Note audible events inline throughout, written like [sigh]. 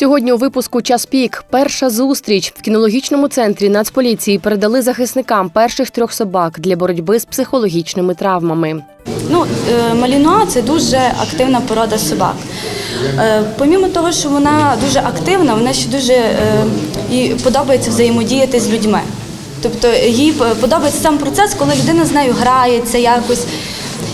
Сьогодні у випуску час пік. Перша зустріч в кінологічному центрі Нацполіції передали захисникам перших трьох собак для боротьби з психологічними травмами. Ну, е, малінуа це дуже активна порода собак. Е, Помімо того, що вона дуже активна, вона ще дуже е, їй подобається взаємодіяти з людьми. Тобто їй подобається сам процес, коли людина з нею грається, якось,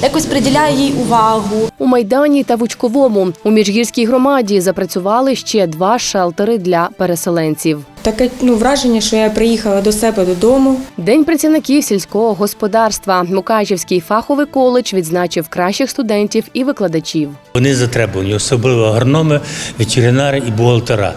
якось приділяє їй увагу. У Майдані та Вучковому у міжгірській громаді запрацювали ще два шелтери для переселенців. Таке ну, враження, що я приїхала до себе додому. День працівників сільського господарства. Мукачівський фаховий коледж відзначив кращих студентів і викладачів. Вони затребувані, особливо агрономи, ветеринари і бухгалтера.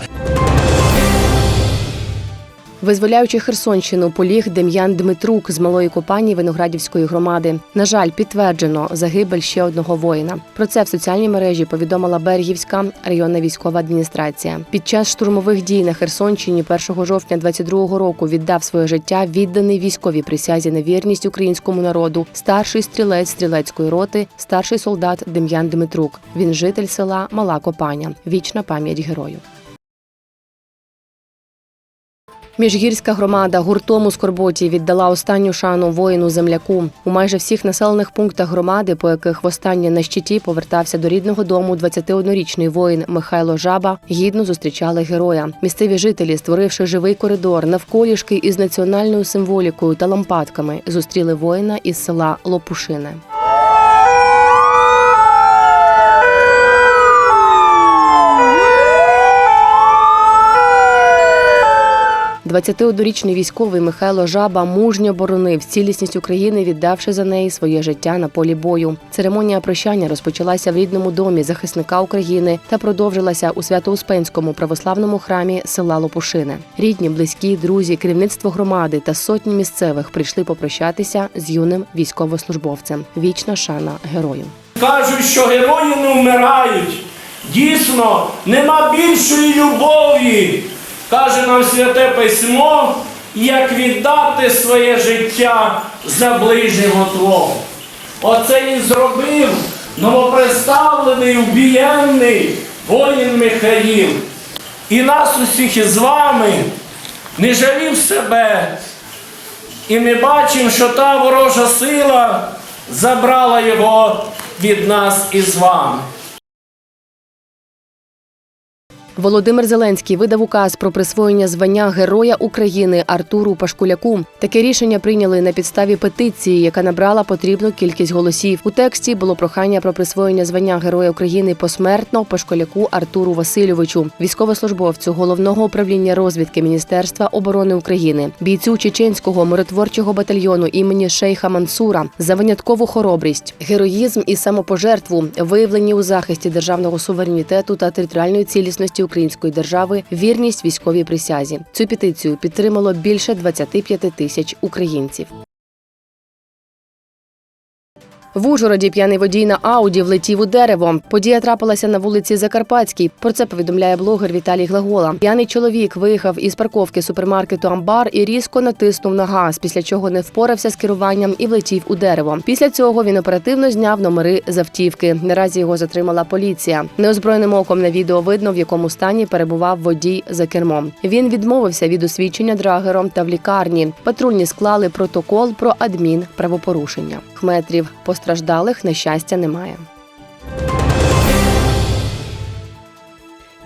Визволяючи Херсонщину, поліг Дем'ян Дмитрук з малої компанії Виноградівської громади. На жаль, підтверджено загибель ще одного воїна. Про це в соціальній мережі повідомила Берегівська районна військова адміністрація. Під час штурмових дій на Херсонщині 1 жовтня 22-го року віддав своє життя відданий військовій присязі на вірність українському народу. Старший стрілець стрілецької роти, старший солдат Дем'ян Дмитрук. Він житель села Мала Копаня. Вічна пам'ять герою. Міжгірська громада гуртом у Скорботі віддала останню шану воїну земляку. У майже всіх населених пунктах громади, по яких востаннє на щиті повертався до рідного дому 21-річний воїн Михайло Жаба, гідно зустрічали героя. Місцеві жителі, створивши живий коридор навколішки із національною символікою та лампадками, зустріли воїна із села Лопушине. – 21-річний військовий Михайло Жаба мужньо боронив цілісність України, віддавши за неї своє життя на полі бою. Церемонія прощання розпочалася в рідному домі захисника України та продовжилася у Свято-Успенському православному храмі села Лопушине. Рідні, близькі, друзі, керівництво громади та сотні місцевих прийшли попрощатися з юним військовослужбовцем. Вічна шана герою. Кажуть, що герої не вмирають. Дійсно, нема більшої любові, каже нам святе письмо, як віддати своє життя за ближнього Твого. Оце і зробив новоприставлений, убієнний воїн Михаїл. І нас усіх із вами не жалів себе. І ми бачимо, що та ворожа сила забрала його від нас із вами. Володимир Зеленський видав указ про присвоєння звання Героя України Артуру Пашкуляку. Таке рішення прийняли на підставі петиції, яка набрала потрібну кількість голосів. У тексті було прохання про присвоєння звання Героя України посмертно Пашкуляку Артуру Васильовичу, військовослужбовцю головного управління розвідки Міністерства оборони України, бійцю чеченського миротворчого батальйону імені Шейха Мансура за виняткову хоробрість, героїзм і самопожертву, виявлені у захисті державного суверенітету та територіальної цілісності української держави, вірність військовій присязі. Цю петицію підтримало більше 25 тисяч українців. В Ужгороді п'яний водій на Ауді влетів у дерево. Подія трапилася на вулиці Закарпатській. Про це повідомляє блогер Віталій Глагола. П'яний чоловік виїхав із парковки супермаркету Амбар і різко натиснув на газ, після чого не впорався з керуванням і влетів у дерево. Після цього він оперативно зняв номери з автівки. Наразі його затримала поліція. Неозброєним оком на відео видно, в якому стані перебував водій за кермом. Він відмовився від освідчення драгером та в лікарні. Патрульні склали протокол про адмінправопорушення. Метрів постраждалих на щастя немає.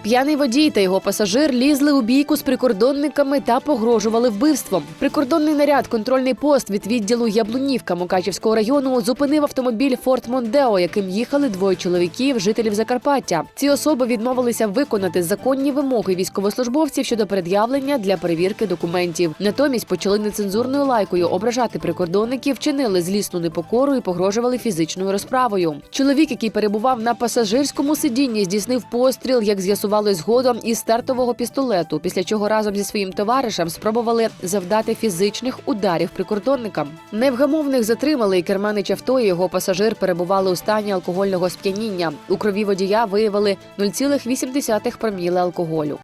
П'яний водій та його пасажир лізли у бійку з прикордонниками та погрожували вбивством. Прикордонний наряд, контрольний пост від відділу Яблунівка Мукачівського району зупинив автомобіль Форт Мондео, яким їхали двоє чоловіків, жителів Закарпаття. Ці особи відмовилися виконати законні вимоги військовослужбовців щодо пред'явлення для перевірки документів. Натомість почали нецензурною лайкою ображати прикордонників, чинили злісну непокору і погрожували фізичною розправою. Чоловік, який перебував на пасажирському сидінні, здійснив постріл, як з'ясували згодом із стартового пістолету, після чого разом зі своїм товаришем спробували завдати фізичних ударів прикордонникам. Невгамовних затримали, і керманич авто і його пасажир перебували у стані алкогольного сп'яніння. У крові водія виявили 0,8 проміли алкоголю.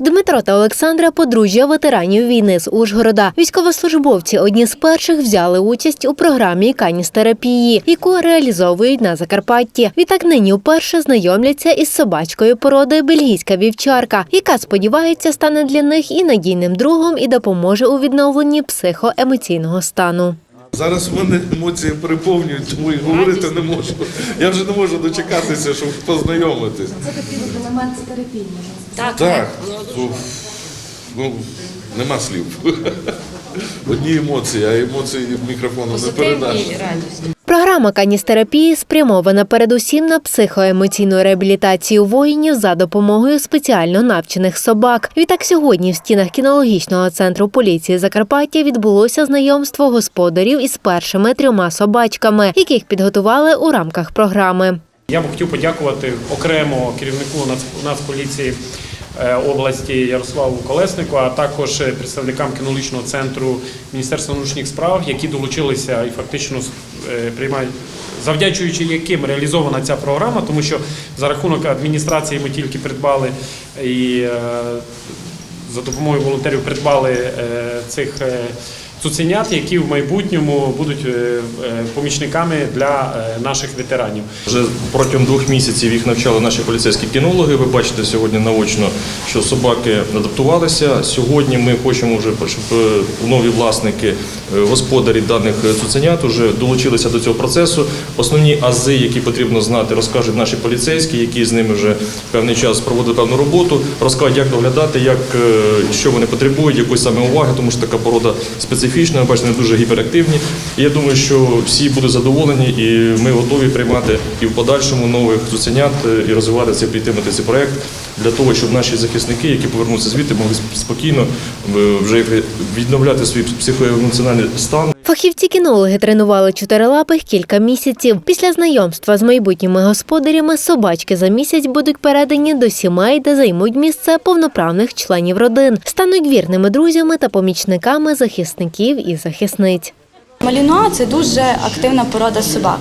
Дмитро та Олександра подружжя ветеранів війни з Ужгорода. Військовослужбовці одні з перших взяли участь у програмі каністерапії, яку реалізовують на Закарпатті. Відтак нині вперше знайомляться із собачкою породи бельгійська вівчарка, яка сподівається стане для них і надійним другом і допоможе у відновленні психоемоційного стану. Зараз в мене емоції переповнюють, тому і говорити не можу. Я вже не можу дочекатися, щоб познайомитись. Це такий елемент терапії. Так, так. Уф. Ну, нема слів. [laughs] Одні емоції, а емоції мікрофоном не передаш. Програма каністерапії спрямована передусім на психоемоційну реабілітацію воїнів за допомогою спеціально навчених собак. Відтак сьогодні в стінах кінологічного центру поліції Закарпаття відбулося знайомство господарів із першими трьома собачками, яких підготували у рамках програми. Я б хотів подякувати окремо керівнику Нац- Нацполіції області Ярославу Колеснику, а також е, представникам кінологічного центру Міністерства внутрішніх справ, які долучилися і фактично е, приймають. Завдячуючи яким реалізована ця програма, тому що за рахунок адміністрації ми тільки придбали і е, за допомогою волонтерів придбали е, цих е, цуценят, які в майбутньому будуть е, е, помічниками для е, наших ветеранів. Вже протягом двох місяців їх навчали наші поліцейські кінологи. Ви бачите сьогодні наочно, що собаки адаптувалися. Сьогодні ми хочемо вже, щоб нові власники, господарі даних цуценят вже долучилися до цього процесу. Основні ази, які потрібно знати, розкажуть наші поліцейські, які з ними вже певний час проводили певну роботу, розкажуть, як доглядати, як що вони потребують, якої саме уваги, тому що така порода специфічна. Ви Бачите, вони дуже гіперактивні. І я думаю, що всі будуть задоволені, і ми готові приймати і в подальшому нових цуценят е, і розвивати цей підтримати цей проект для того, щоб наші захисники, які повернуться звідти, могли спокійно е, вже відновляти свій психоемоціональний стан. Фахівці-кінологи тренували чотирилапих кілька місяців. Після знайомства з майбутніми господарями собачки за місяць будуть передані до сімей, де займуть місце повноправних членів родин, стануть вірними друзями та помічниками захисників і захисниць. Малінуа це дуже активна порода собак.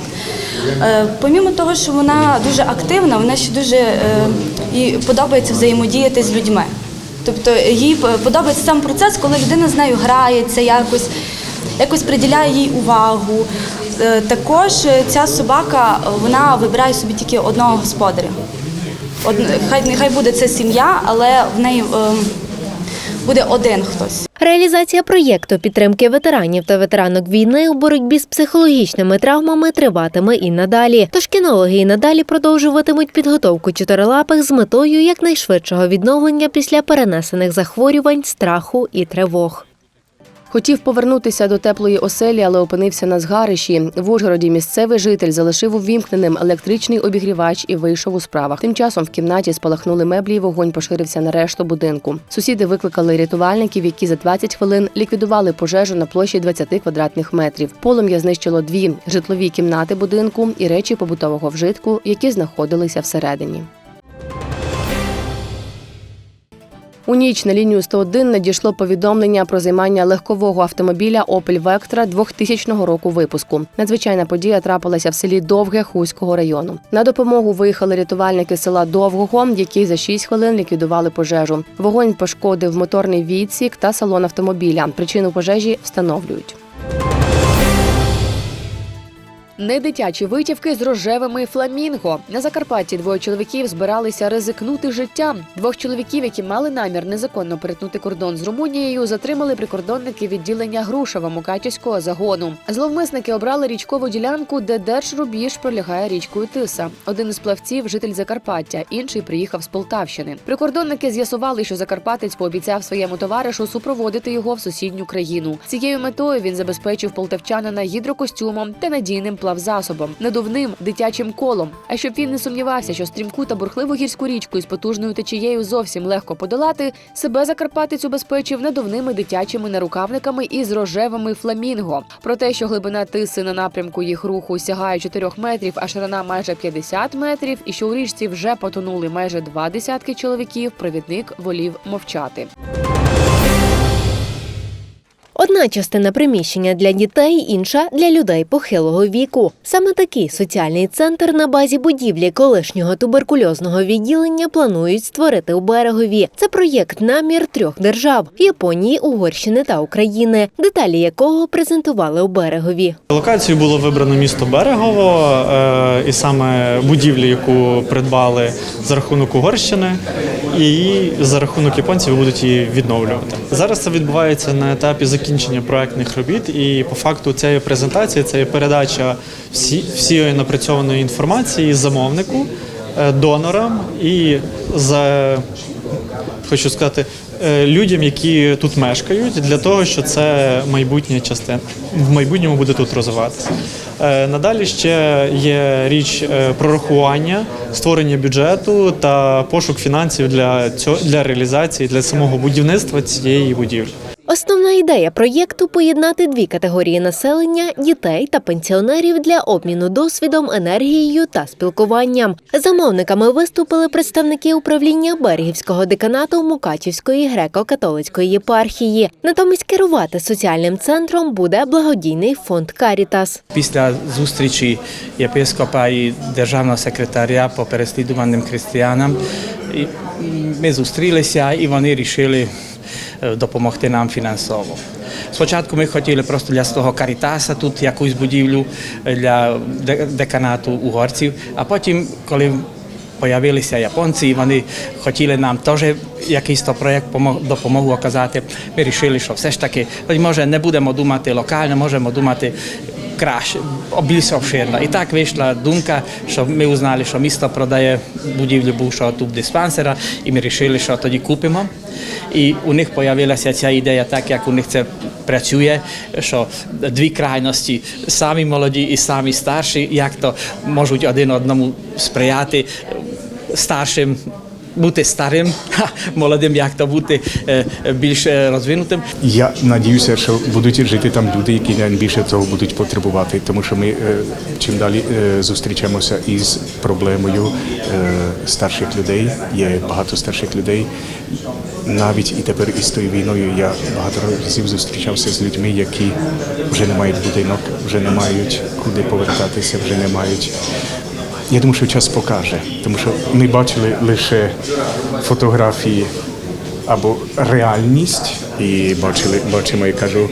Е, Помімо того, що вона дуже активна, вона ще дуже е, їй подобається взаємодіяти з людьми. Тобто їй подобається сам процес, коли людина з нею грається, якось, якось приділяє їй увагу. Е, Також ця собака вона вибирає собі тільки одного господаря. Од- Хай нехай буде це сім'я, але в неї е, буде один хтось. Реалізація проєкту підтримки ветеранів та ветеранок війни у боротьбі з психологічними травмами триватиме і надалі. Тож кінологи і надалі продовжуватимуть підготовку чотирилапих з метою якнайшвидшого відновлення після перенесених захворювань, страху і тривог. Хотів повернутися до теплої оселі, але опинився на згарищі. В Ужгороді місцевий житель залишив увімкненим електричний обігрівач і вийшов у справах. Тим часом в кімнаті спалахнули меблі, і вогонь поширився на решту будинку. Сусіди викликали рятувальників, які за 20 хвилин ліквідували пожежу на площі 20 квадратних метрів. Полум'я знищило дві житлові кімнати будинку і речі побутового вжитку, які знаходилися всередині. У ніч на лінію 101 надійшло повідомлення про займання легкового автомобіля Opel Vectra 2000 року випуску. Надзвичайна подія трапилася в селі Довге Хуського району. На допомогу виїхали рятувальники села Довгого, які за 6 хвилин ліквідували пожежу. Вогонь пошкодив моторний відсік та салон автомобіля. Причину пожежі встановлюють. Недитячі витівки з рожевими фламінго. На Закарпатті двоє чоловіків збиралися ризикнути життям. Двох чоловіків, які мали намір незаконно перетнути кордон з Румунією, затримали прикордонники відділення Грушева Мукачівського загону. Зловмисники обрали річкову ділянку, де держрубіж пролягає річкою Тиса. Один із плавців житель Закарпаття, інший приїхав з Полтавщини. Прикордонники з'ясували, що Закарпатець пообіцяв своєму товаришу супроводити його в сусідню країну. Цією метою він забезпечив полтавчанина гідрокостюмом та надійним плавзасобом, надувним дитячим колом. А щоб він не сумнівався, що стрімку та бурхливу гірську річку із потужною течією зовсім легко подолати, себе Закарпатець убезпечив надувними дитячими нарукавниками із рожевими фламінго. Про те, що глибина тиси на напрямку їх руху сягає 4 метрів, а ширина майже 50 метрів, і що у річці вже потонули майже два десятки чоловіків, провідник волів мовчати. Одна частина приміщення для дітей, інша для людей похилого віку. Саме такий соціальний центр на базі будівлі колишнього туберкульозного відділення планують створити у берегові. Це проєкт намір трьох держав Японії, Угорщини та України, деталі якого презентували у берегові. Локацію було вибрано місто Берегово, е, і саме будівлю, яку придбали за рахунок Угорщини, і за рахунок японців будуть її відновлювати. Зараз це відбувається на етапі закінчення проектних робіт, і по факту цієї презентації це є передача всі, всієї напрацьованої інформації замовнику, е, донорам і за хочу сказати, е, людям, які тут мешкають, для того, що це майбутня частина в майбутньому буде тут розвиватися. Е, Надалі ще є річ прорахування, створення бюджету та пошук фінансів для цього для реалізації для самого будівництва цієї будівлі. Основна ідея проєкту поєднати дві категорії населення дітей та пенсіонерів для обміну досвідом, енергією та спілкуванням. Замовниками виступили представники управління Берегівського деканату Мукачівської греко-католицької єпархії. Натомість керувати соціальним центром буде благодійний фонд Карітас. Після зустрічі єпископа і державного секретаря по переслідуваним християнам ми зустрілися і вони вирішили допомогти нам фінансово. Спочатку ми хотіли просто для свого карітаса тут якусь будівлю е, для деканату угорців, а потім, коли Появилися японці, і вони хотіли нам теж якийсь то проєкт допомогу оказати. Ми вирішили, що все ж таки, може, не будемо думати локально, можемо думати краще, більш обширно. І так вийшла думка, що ми узнали, що місто продає будівлю бувшого тут диспансера, і ми вирішили, що тоді купимо. І у них з'явилася ця ідея, так як у них це працює, що дві крайності, самі молоді і самі старші, як то можуть один одному сприяти старшим. Бути старим, а [laughs] молодим, як то бути е, більш е, розвинутим. Я надіюся, що будуть жити там люди, які найбільше цього будуть потребувати, тому що ми е, чим далі зустрічаємося із проблемою старших людей. Є багато старших людей. Навіть і тепер із тою війною я багато разів зустрічався з людьми, які вже не мають будинок, вже не мають куди повертатися, вже не мають. Я думаю, що час покаже, тому що ми бачили лише фотографії або реальність, і бачили, бачимо, і кажу,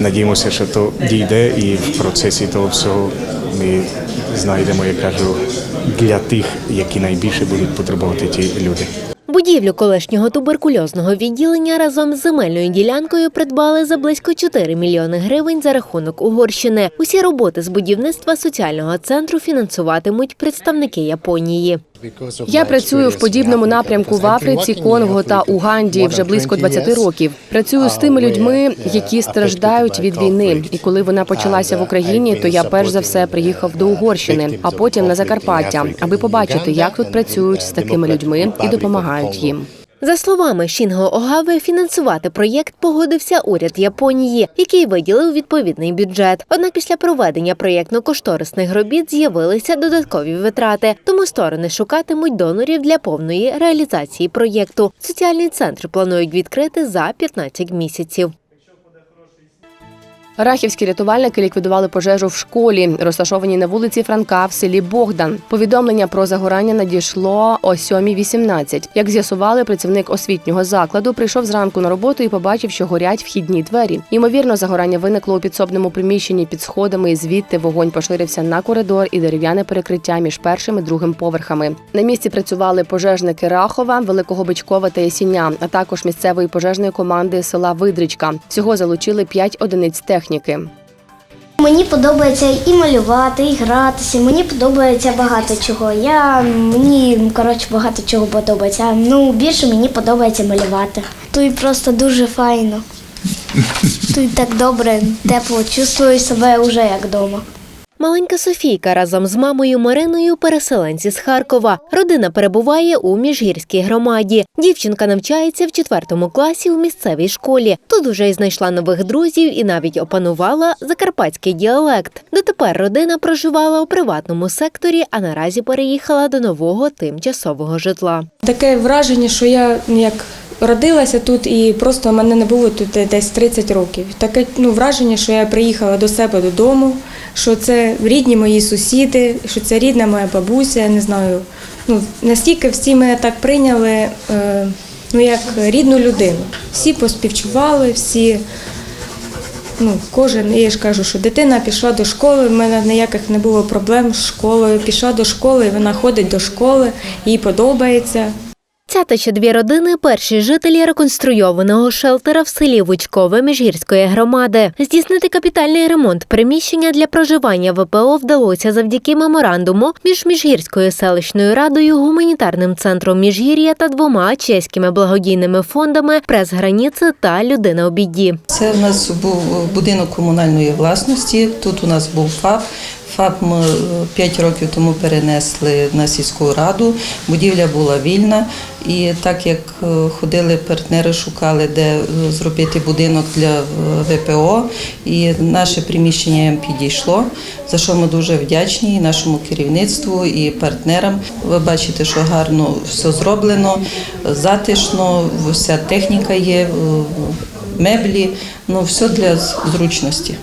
надіємося, що то дійде, і в процесі того всього ми знайдемо, я кажу, для тих, які найбільше будуть потребувати ті люди. Будівлю колишнього туберкульозного відділення разом з земельною ділянкою придбали за близько 4 мільйони гривень за рахунок Угорщини. Усі роботи з будівництва соціального центру фінансуватимуть представники Японії. Я працюю в подібному напрямку в Африці, Конго та Уганді вже близько 20 років. Працюю з тими людьми, які страждають від війни. І коли вона почалася в Україні, то я перш за все приїхав до Угорщини, а потім на Закарпаття, аби побачити, як тут працюють з такими людьми і допомагають їм. За словами Шінго Огави, фінансувати проєкт погодився уряд Японії, який виділив відповідний бюджет. Однак після проведення проєктно-кошторисних робіт з'явилися додаткові витрати, тому сторони шукатимуть донорів для повної реалізації проєкту. Соціальний центр планують відкрити за 15 місяців. Рахівські рятувальники ліквідували пожежу в школі, розташованій на вулиці Франка в селі Богдан. Повідомлення про загорання надійшло о 7.18. Як з'ясували, працівник освітнього закладу прийшов зранку на роботу і побачив, що горять вхідні двері. Ймовірно, загорання виникло у підсобному приміщенні під сходами, і звідти вогонь поширився на коридор і дерев'яне перекриття між першим і другим поверхами. На місці працювали пожежники Рахова, Великого Бичкова та Ясіня, а також місцевої пожежної команди села Видричка. Всього залучили 5 одиниць техніки. Мені подобається і малювати, і гратися. Мені подобається багато чого. Я мені коротше багато чого подобається. Ну більше мені подобається малювати. Тут просто дуже файно. Тут так добре, тепло, чувствую себе вже як вдома. Маленька Софійка разом з мамою Мариною переселенці з Харкова. Родина перебуває у міжгірській громаді. Дівчинка навчається в четвертому класі у місцевій школі. Тут уже й знайшла нових друзів і навіть опанувала закарпатський діалект. Дотепер родина проживала у приватному секторі, а наразі переїхала до нового тимчасового житла. Таке враження, що я як родилася тут і просто мене не було тут десь 30 років. Таке ну, враження, що я приїхала до себе додому, що це рідні мої сусіди, що це рідна моя бабуся, не знаю. Ну, настільки всі мене так прийняли, е, ну, як рідну людину. Всі поспівчували, всі. Ну, кожен, я ж кажу, що дитина пішла до школи, в мене ніяких не було проблем з школою. Пішла до школи, вона ходить до школи, їй подобається. Ця та ще дві родини перші жителі реконструйованого шелтера в селі Вучкове Міжгірської громади. Здійснити капітальний ремонт приміщення для проживання ВПО вдалося завдяки меморандуму між Міжгірською селищною радою, гуманітарним центром Міжгір'я та двома чеськими благодійними фондами Прес Граніци та Людина у біді. Це в нас був будинок комунальної власності. Тут у нас був ФАП. ФАП ми 5 років тому перенесли на сільську раду. Будівля була вільна. І так як е, ходили партнери, шукали, де е, зробити будинок для е, ВПО, і наше приміщення їм підійшло, за що ми дуже вдячні і нашому керівництву і партнерам. Ви бачите, що гарно все зроблено, затишно, вся техніка є, е, меблі, ну все для зручності.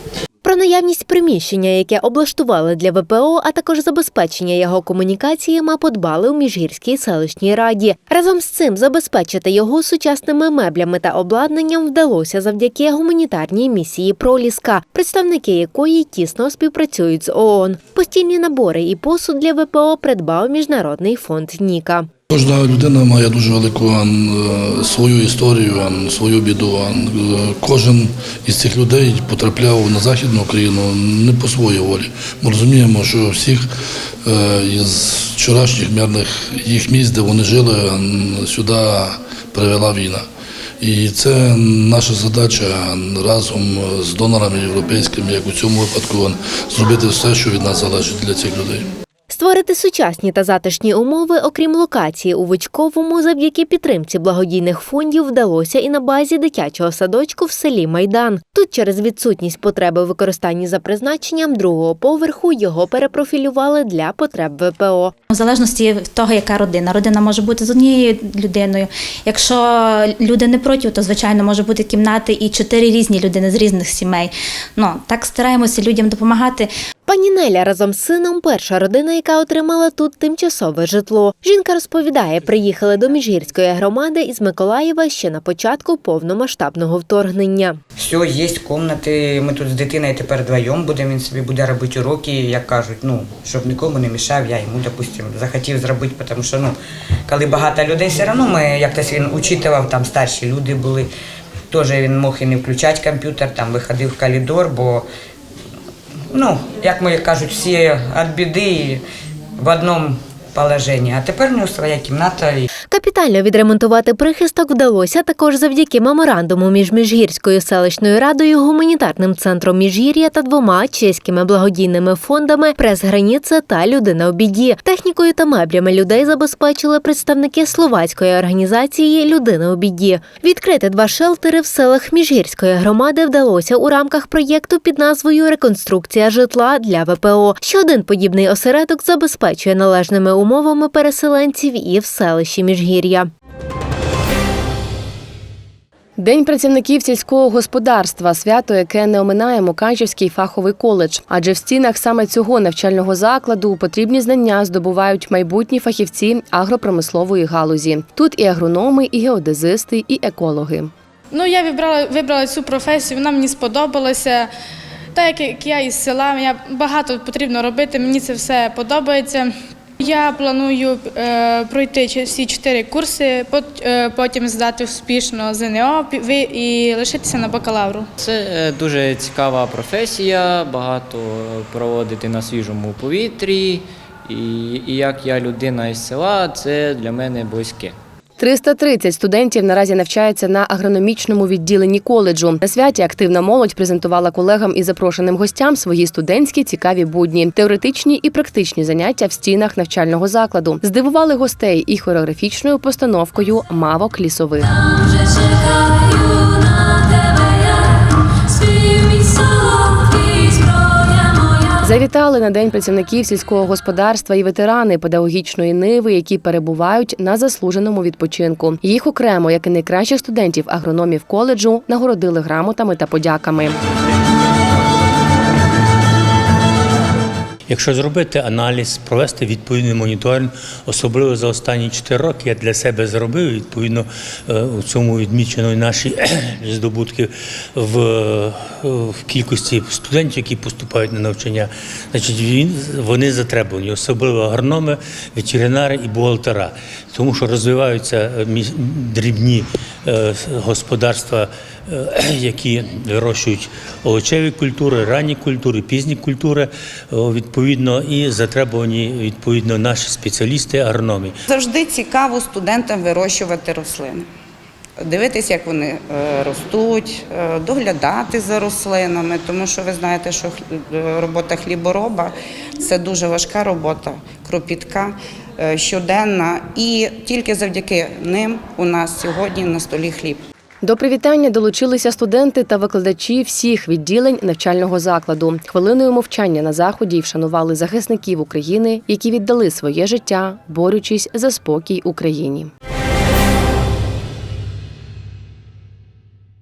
Наявність приміщення, яке облаштували для ВПО, а також забезпечення його комунікаціями, подбали у Міжгірській селищній раді. Разом з цим забезпечити його сучасними меблями та обладнанням вдалося завдяки гуманітарній місії Проліска, представники якої тісно співпрацюють з ООН. Постільні набори і посуд для ВПО придбав міжнародний фонд Ніка. Кожна людина має дуже велику е, свою історію, ан, свою біду. Е, Кожен із цих людей потрапляв на Західну Україну не по своїй волі. Ми розуміємо, що всіх е, із вчорашніх мирних їх місць, де вони жили, сюди привела війна. І це наша задача разом з донорами європейськими, як у цьому випадку, зробити все, що від нас залежить для цих людей. Створити сучасні та затишні умови, окрім локації у Вичковому, завдяки підтримці благодійних фондів вдалося і на базі дитячого садочку в селі Майдан. Тут через відсутність потреби в використанні за призначенням другого поверху його перепрофілювали для потреб ВПО. В залежності від того, яка родина. Родина може бути з однією людиною. Якщо люди не проти, то звичайно може бути кімнати і чотири різні людини з різних сімей. Ну так стараємося людям допомагати. Пані Неля разом з сином перша родина, яка отримала тут тимчасове житло. Жінка розповідає, приїхали до Міжгірської громади із Миколаєва ще на початку повномасштабного вторгнення. Все, є комнати. Ми тут з дитиною тепер вдвоєм будемо. Він собі буде робити уроки, як кажуть, ну щоб нікому не мішав. Я йому, допустим, захотів зробити, тому що ну, коли багато людей, все одно ми як-то він учитував, там старші люди були. Теж він мог і не включати комп'ютер, там виходив в коридор, бо ну, як ми кажуть, всі від біди в одному положенні. А тепер у нього своя кімната. Капітально відремонтувати прихисток вдалося також завдяки меморандуму між Міжгірською селищною радою, гуманітарним центром Міжгір'я та двома чеськими благодійними фондами Прес Граніця та Людина у біді. Технікою та меблями людей забезпечили представники словацької організації Людина у біді. Відкрити два шелтери в селах Міжгірської громади вдалося у рамках проєкту під назвою Реконструкція житла для ВПО. Ще один подібний осередок забезпечує належними умовами переселенців і в селищі Міжгір'я. День працівників сільського господарства свято, яке не оминає Мукачівський фаховий коледж. Адже в стінах саме цього навчального закладу потрібні знання здобувають майбутні фахівці агропромислової галузі. Тут і агрономи, і геодезисти, і екологи. Ну, я вибрала, вибрала цю професію, вона мені сподобалася. Так як я із села, я багато потрібно робити, мені це все подобається. Я планую е, пройти всі чотири курси, е, потім здати успішно ЗНО і лишитися на бакалавру. Це е, дуже цікава професія, багато проводити на свіжому повітрі. І, і як я людина із села, це для мене близьке. 330 студентів наразі навчаються на агрономічному відділенні коледжу. На святі активна молодь презентувала колегам і запрошеним гостям свої студентські цікаві будні, теоретичні і практичні заняття в стінах навчального закладу. Здивували гостей і хореографічною постановкою Мавок лісових. Завітали на день працівників сільського господарства і ветерани педагогічної ниви, які перебувають на заслуженому відпочинку. Їх окремо, як і найкращих студентів агрономів коледжу, нагородили грамотами та подяками. Якщо зробити аналіз, провести відповідний моніторинг, особливо за останні 4 роки я для себе зробив відповідно е, у цьому відмічено наші [clears throat] здобутки в, в кількості студентів, які поступають на навчання. Значить, він вони затребувані, особливо агрономи, ветеринари і бухгалтера, тому що розвиваються е, дрібні е, господарства, [clears throat] які вирощують овочеві культури, ранні культури, пізні культури, відповідно, і затребувані відповідно наші спеціалісти, агрономи. Завжди цікаво студентам вирощувати рослини. Дивитися, як вони е, ростуть, е, доглядати за рослинами, тому що ви знаєте, що е, робота хлібороба це дуже важка робота, кропітка, е, щоденна. І тільки завдяки ним у нас сьогодні на столі хліб. До привітання долучилися студенти та викладачі всіх відділень навчального закладу. Хвилиною мовчання на заході вшанували захисників України, які віддали своє життя, борючись за спокій Україні.